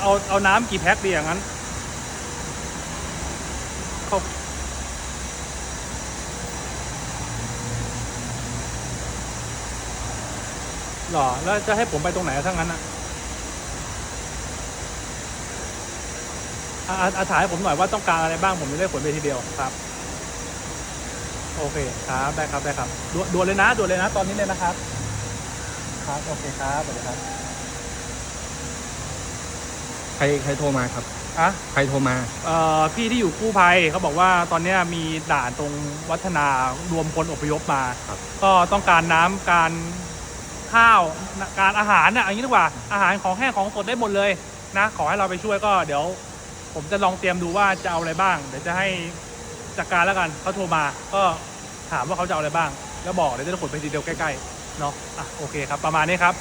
เอาเอาน้ำกี่แพ็คดีอย่างนั้นเขาหรอ แล้วจะให้ผมไปตรงไหนทั้างนั้นอะอะอะอาถายผมหน่อยว่าต้องการอะไรบ้างผมจะได้ขนไปทีเดียวครับ โอเคครับได้ครับได้ครับด่วนด่วนเลยนะด่วนเลยนะ ตอนนี้เลยนะครับ ครับโอเคครับสวัสดีครับ ใครใครโทรมาครับอะใครโทรมา เอ่อพี่ที่อยู่กู้ภัยเขาบอกว่าตอนเนี้ยมีด่านตรงวัฒนารวมคนอพยพมา ครับ ก็ต้องการน้ำการข้าวการอาหารน่ะอย่างนี้ดีกว่าอาหารของแห้งของสดได้หมดเลยนะ ขอให้เราไปช่วยก็เดี๋ยว ผมจะลองเตรียมดูว่าจะเอาอะไรบ้าง เดี๋ยวจะให้จัดการแล้วกันเขาโทรมา ก็ถามว่าเขาจะเอาอะไรบ้าง แล้วบอกเดี๋ยวจะขนไปทีเดียวใกล้ๆเนาะอะโอเคครับ ประมาณนี้ครับ